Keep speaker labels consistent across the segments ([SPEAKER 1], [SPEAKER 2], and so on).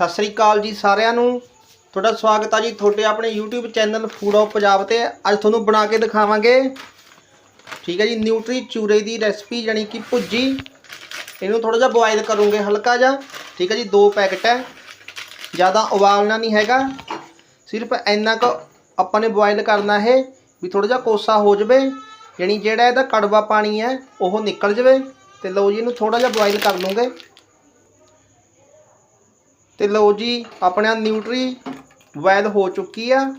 [SPEAKER 1] ਸਤਿ ਸ੍ਰੀ ਅਕਾਲ ਜੀ ਸਾਰਿਆਂ ਨੂੰ। ਤੁਹਾਡਾ ਸਵਾਗਤ ਆ ਜੀ ਤੁਹਾਡੇ ਆਪਣੇ YouTube channel food of Punjab ਤੇ। ਅੱਜ ਤੁਹਾਨੂੰ ਬਣਾ ਕੇ ਦਿਖਾਵਾਂਗੇ। ਠੀਕ ਹੈ ਜੀ ਨਿਊਟਰੀ ਚੂਰੇ ਦੀ ਰੈਸਪੀ ਜਾਨੀ ਕਿ ਭੁੱਜੀ ਇਹਨੂੰ ਥੋੜਾ ਜਿਹਾ ਬੋਇਲ ਕਰੂੰਗੇ ਹਲਕਾ ਜਿਹਾ। ਠੀਕ ਹੈ ਜੀ, ਦੋ ਪੈਕਟ ਹੈ। ਜ਼ਿਆਦਾ ਉਬਾਲਣਾ ਨਹੀਂ ਹੈਗਾ। ਸਿਰਫ ਇੰਨਾ ਕੁ ਆਪਾਂ ਨੇ ਬੋਇਲ ਕਰਨਾ ਹੈ ਵੀ ਥੋੜਾ ਜਿਹਾ ਕੋਸਾ ਹੋ ਜਾਵੇ। ਯਾਨੀ ਜਿਹੜਾ ਇਹਦਾ ਕੜਵਾ ਪਾਣੀ ਹੈ, ਉਹ ਨਿਕਲ ਜਾਵੇ। ਤੇ ਲਓ ਜੀ, ਇਹਨੂੰ ਥੋੜਾ ਜਿਹਾ ਬੋਇਲ ਕਰ ਲੂੰਗੇ ਤੇ ਲਓ ਜੀ, ਆਪਣਾ ਨਿਊਟਰੀ ਬੋਇਲ ਹੋ ਚੁੱਕੀ ਆ।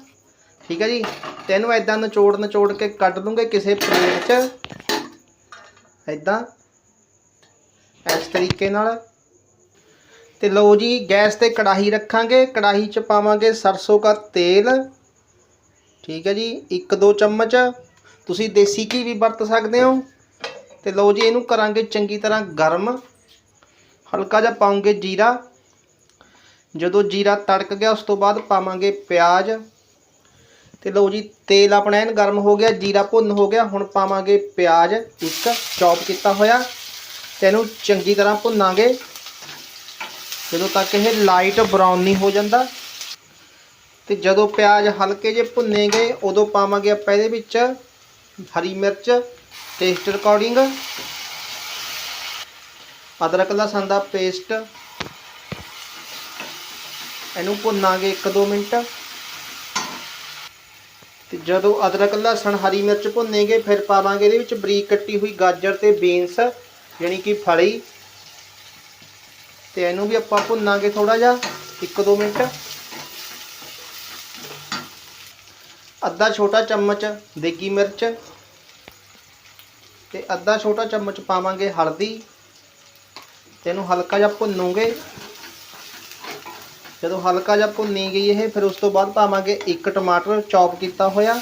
[SPEAKER 1] ਠੀਕ ਹੈ ਜੀ? ਤੇ ਇਹਨੂੰ ਐਦਾਂ ਨਚੋੜ ਨਿਚੋੜ ਕੇ ਕੱਢ ਦੂੰਗੇ ਕਿਸੇ ਪਲੇਟ 'ਚ। ਐਦਾਂ ਇਸ ਤਰੀਕੇ ਨਾਲ। ਤੇ ਲਓ ਜੀ, ਗੈਸ ਤੇ ਕੜਾਹੀ ਰੱਖਾਂਗੇ। ਕੜਾਹੀ 'ਚ ਪਾਵਾਂਗੇ ਸਰਸੋਂ ਦਾ ਤੇਲ। ਠੀਕ ਹੈ ਜੀ 1-2 ਚਮਚ। ਤੁਸੀਂ ਦੇਸੀ ਘੀ ਵੀ ਵਰਤ ਸਕਦੇ ਹੋ। ਤੇ ਲਓ ਜੀ, ਇਹਨੂੰ ਕਰਾਂਗੇ ਚੰਗੀ ਤਰ੍ਹਾਂ ਗਰਮ। ਹਲਕਾ ਜਿਹਾ ਪਾਉਂਗੇ ਜੀਰਾ। ਜਦੋਂ ਜੀਰਾ ਤੜਕ ਗਿਆ, ਉਸ ਤੋਂ ਬਾਅਦ ਪਾਵਾਂਗੇ ਪਿਆਜ਼। ਤੇ ਲਓ ਜੀ, ਤੇਲ ਆਪਣਾ ਐਨ ਗਰਮ ਹੋ ਗਿਆ, ਜੀਰਾ ਭੁੰਨ ਹੋ ਗਿਆ, ਹੁਣ ਪਾਵਾਂਗੇ ਪਿਆਜ਼। ਇੱਕ ਚੌਪ ਕੀਤਾ ਹੋਇਆ, ਤੇ ਇਹਨੂੰ ਚੰਗੀ ਤਰ੍ਹਾਂ ਭੁੰਨਾਂਗੇ। ਜਦੋਂ ਤੱਕ ਇਹ ਲਾਈਟ ਬਰਾਊਨ ਨਹੀਂ ਹੋ ਜਾਂਦਾ, ਤੇ ਜਦੋਂ ਪਿਆਜ਼ ਹਲਕੇ ਜਿਹੇ ਭੁੰਨੇ ਗਏ, ਉਦੋਂ ਪਾਵਾਂਗੇ ਆਪਾਂ ਇਹਦੇ ਵਿੱਚ ਹਰੀ ਮਿਰਚ ਟੇਸਟ ਅਕੋਰਡਿੰਗ ਅਦਰਕ ਲਸਣ ਦਾ ਪੇਸਟ ਇਹਨੂੰ ਭੁੰਨਾਂਗੇ 1-2 ਮਿੰਟ। ਤੇ ਜਦੋਂ ਅਦਰਕ, ਲਸਣ, ਹਰੀ ਮਿਰਚ ਭੁੰਨੇਗੇ, ਫਿਰ ਪਾਵਾਂਗੇ ਇਹਦੇ ਵਿੱਚ ਬਰੀਕ ਕੱਟੀ ਹੋਈ ਗਾਜਰ ਤੇ ਬੀਨਸ, ਯਾਨੀ ਕਿ ਫਲੀ। ਤੇ ਇਹਨੂੰ ਵੀ ਆਪਾਂ ਭੁੰਨਾਂਗੇ ਥੋੜਾ ਜਿਹਾ 1-2 ਮਿੰਟ। ਅੱਧਾ ਛੋਟਾ ਚਮਚ ਦੇਗੀ ਮਿਰਚ। ਤੇ ਅੱਧਾ ਛੋਟਾ ਚਮਚ ਪਾਵਾਂਗੇ ਹਲਦੀ। ਤੇ ਇਹਨੂੰ ਹਲਕਾ ਜਿਹਾ ਭੁੰਨੂਗੇ। ਜਦੋਂ ਹਲਕਾ ਜਿਹਾ ਭੁੰਨੀ ਗਈ ਇਹ, ਫਿਰ ਉਸ ਤੋਂ ਬਾਅਦ ਪਾਵਾਂਗੇ ਇੱਕ ਟਮਾਟਰ ਚੌਪ ਕੀਤਾ ਹੋਇਆ।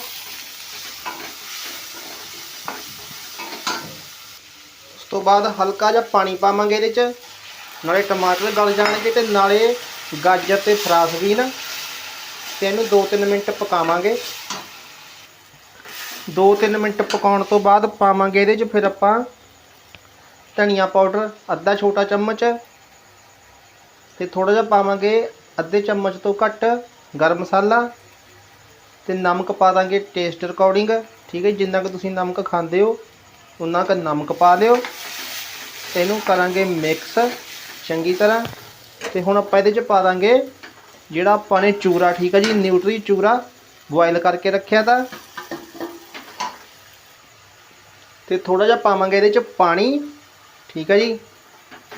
[SPEAKER 1] ਉਸ ਤੋਂ ਬਾਅਦ ਹਲਕਾ ਜਿਹਾ ਪਾਣੀ ਪਾਵਾਂਗੇ ਇਹਦੇ 'ਚ। ਨਾਲੇ ਟਮਾਟਰ ਗਲ ਜਾਣਗੇ ਤੇ ਨਾਲੇ ਗਾਜਰ ਤੇ ਫਰਾਸਬੀਨ ਤੇ ਇਹਨੂੰ 2-3 ਮਿੰਟ ਪਕਾਵਾਂਗੇ। 2-3 ਮਿੰਟ ਪਕਾਉਣ ਤੋਂ ਬਾਅਦ ਪਾਵਾਂਗੇ ਇਹਦੇ 'ਚ ਫਿਰ ਆਪਾਂ ਧਨੀਆ ਪਾਊਡਰ, ਅੱਧਾ ਛੋਟਾ ਚਮਚ। ਤੇ ਥੋੜਾ ਜਿਹਾ ਪਾਵਾਂਗੇ ਅੱਧੇ ਚਮਚ ਤੋਂ ਘੱਟ ਗਰਮ ਮਸਾਲਾ ਤੇ ਨਮਕ ਪਾ ਦਾਂਗੇ ਟੇਸਟ ਅਕੋਰਡਿੰਗ ਠੀਕ ਹੈ ਜਿੰਨਾ ਕੁ ਤੁਸੀਂ ਨਮਕ ਖਾਂਦੇ ਹੋ, ਉਨਾ ਕੁ ਨਮਕ ਪਾ ਦਿਓ ਇਹਨੂੰ ਕਰਾਂਗੇ ਮਿਕਸ ਚੰਗੀ ਤਰ੍ਹਾਂ। ਤੇ ਹੁਣ ਆਪਾਂ ਇਹਦੇ ਚ ਪਾ ਦਾਂਗੇ ਜਿਹੜਾ ਆਪਾਂ ਨੇ ਚੂਰਾ, ਠੀਕ ਹੈ ਜੀ ਨਿਊਟਰੀ ਚੂਰਾ ਬੋਇਲ ਕਰਕੇ ਰੱਖਿਆ ਤਾਂ। ਤੇ ਥੋੜਾ ਜਿਹਾ ਪਾਵਾਂਗੇ ਇਹਦੇ ਚ ਪਾਣੀ, ਠੀਕ ਹੈ ਜੀ,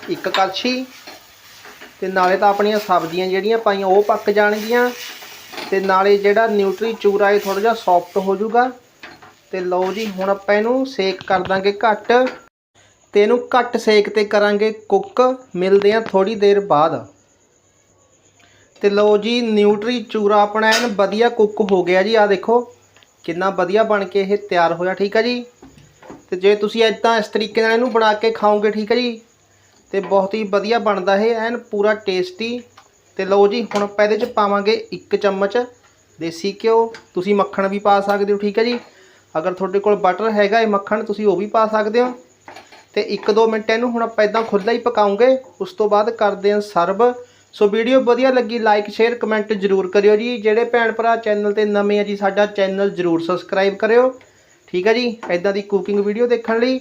[SPEAKER 1] ਇੱਕ ਕੜਛੀ ਤੇ ਨਾਲੇ ਤਾਂ ਆਪਣੀਆਂ ਸਬਜ਼ੀਆਂ ਜਿਹੜੀਆਂ ਪਾਈਆਂ ਉਹ ਪੱਕ ਜਾਣਗੀਆਂ। ਤੇ ਨਾਲੇ ਜਿਹੜਾ ਨਿਊਟਰੀ ਚੂਰਾ ਇਹ ਥੋੜਾ ਜਿਹਾ ਸੌਫਟ ਹੋ ਜਾਊਗਾ। ਤੇ ਲਓ ਜੀ, ਹੁਣ ਆਪਾਂ ਇਹਨੂੰ ਸੇਕ ਕਰ ਦਾਂਗੇ ਘੱਟ। ਤੇ ਇਹਨੂੰ ਘੱਟ ਸੇਕ ਤੇ ਕਰਾਂਗੇ ਕੁੱਕ। ਮਿਲਦੇ ਆ ਥੋੜੀ ਦੇਰ ਬਾਅਦ। ਤੇ ਲਓ ਜੀ ਨਿਊਟਰੀ ਚੂਰਾ ਆਪਣਾ ਐਨ ਵਧੀਆ ਕੁੱਕ ਹੋ ਗਿਆ ਜੀ। ਆ ਦੇਖੋ, ਕਿੰਨਾ ਵਧੀਆ ਬਣ ਕੇ ਇਹ ਤਿਆਰ ਹੋਇਆ, ਠੀਕ ਹੈ ਜੀ? ਤੇ ਜੇ ਤੁਸੀਂ ਇਦਾਂ ਇਸ ਤਰੀਕੇ ਨਾਲ ਇਹਨੂੰ ਬਣਾ ਕੇ ਖਾਓਗੇ, ਠੀਕ ਹੈ ਜੀ? ਤੇ ਬਹੁਤ ਹੀ ਵਧੀਆ ਬਣਦਾ ਇਹ, ਐਨ ਪੂਰਾ ਟੇਸਟੀ ਤੇ ਲਓ ਜੀ, ਹੁਣ ਆਪਾਂ ਇਹਦੇ ਚ ਪਾਵਾਂਗੇ 1 ਚਮਚ ਦੇਸੀ ਘਿਓ। ਤੁਸੀਂ ਮੱਖਣ ਵੀ ਪਾ ਸਕਦੇ ਹੋ, ਠੀਕ ਹੈ ਜੀ? ਅਗਰ ਤੁਹਾਡੇ ਕੋਲ ਬਟਰ ਹੈਗਾ ਇਹ ਮੱਖਣ, ਤੁਸੀਂ ਉਹ ਵੀ ਪਾ ਸਕਦੇ ਹੋ। ਤੇ 1-2 ਮਿੰਟ ਇਹਨੂੰ ਹੁਣ ਆਪਾਂ ਇਦਾਂ ਖੁੱਲਾ ਹੀ ਪਕਾਉਂਗੇ। ਉਸ ਤੋਂ ਬਾਅਦ ਕਰਦੇ ਹਾਂ ਸਰਵ। ਸੋ ਵੀਡੀਓ ਵਧੀਆ ਲੱਗੀ ਲਾਈਕ ਸ਼ੇਅਰ ਕਮੈਂਟ ਜ਼ਰੂਰ ਕਰਿਓ ਜੀ। ਜਿਹੜੇ ਭੈਣ ਭਰਾ ਚੈਨਲ ਤੇ ਨਵੇਂ ਆ ਜੀ, ਸਾਡਾ ਚੈਨਲ ਜ਼ਰੂਰ ਸਬਸਕ੍ਰਾਈਬ ਕਰਿਓ। ਠੀਕ ਹੈ ਜੀ? ਇਦਾਂ ਦੀ ਕੁਕਿੰਗ ਵੀਡੀਓ ਦੇਖਣ ਲਈ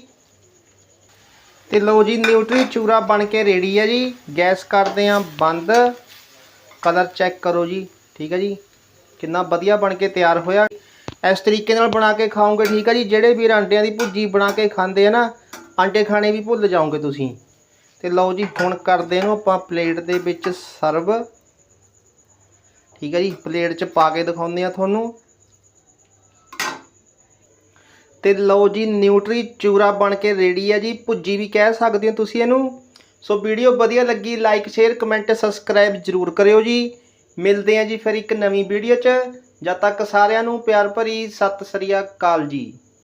[SPEAKER 1] ਤੇ ਲਓ ਜੀ, ਨਿਊਟਰੀ ਚੂਰਾ ਬਣ ਕੇ ਰੈਡੀ ਹੈ ਜੀ। ਗੈਸ ਕਰਦੇ ਆਂ ਬੰਦ। ਕਲਰ ਚੈੱਕ ਕਰੋ ਜੀ, ਠੀਕ ਹੈ ਜੀ। ਕਿੰਨਾ ਵਧੀਆ ਬਣ ਕੇ ਤਿਆਰ ਹੋਇਆ। ਇਸ ਤਰੀਕੇ ਨਾਲ ਬਣਾ ਕੇ ਖਾਓਗੇ, ਠੀਕ ਹੈ ਜੀ। ਜਿਹੜੇ ਵੀਰ ਅੰਡਿਆਂ ਦੀ ਭੁੱਜੀ ਬਣਾ ਕੇ ਖਾਂਦੇ ਆ ਨਾ, ਆਂਡੇ ਖਾਣੇ ਵੀ ਭੁੱਲ ਜਾਓਗੇ ਤੁਸੀਂ। ਤੇ ਲਓ ਜੀ, ਹੁਣ ਕਰਦੇ ਇਹਨੂੰ ਆਪਾਂ ਪਲੇਟ ਦੇ ਵਿੱਚ ਸਰਵ। ਠੀਕ ਹੈ ਜੀ, ਪਲੇਟ 'ਚ ਪਾ ਕੇ ਦਿਖਾਉਂਦੇ ਆ ਤੁਹਾਨੂੰ। ਤੇ ਲਓ ਜੀ, ਨਿਊਟਰੀ ਚੂਰਾ ਬਣ ਕੇ ਰੈਡੀ ਹੈ ਜੀ। ਭੁੱਜੀ ਵੀ ਕਹਿ ਸਕਦੇ ਹੋ ਤੁਸੀਂ ਇਹਨੂੰ। ਸੋ ਵੀਡੀਓ ਵਧੀਆ ਲੱਗੀ ਲਾਈਕ ਸ਼ੇਅਰ ਕਮੈਂਟ ਸਬਸਕ੍ਰਾਈਬ ਜ਼ਰੂਰ ਕਰਿਓ ਜੀ। ਮਿਲਦੇ ਹਾਂ ਜੀ ਫਿਰ ਇੱਕ ਨਵੀਂ ਵੀਡੀਓ 'ਚ। ਜਦ ਤੱਕ ਸਾਰਿਆਂ ਨੂੰ ਪਿਆਰ ਭਰੀ ਸਤਿ ਸ੍ਰੀ ਅਕਾਲ ਜੀ।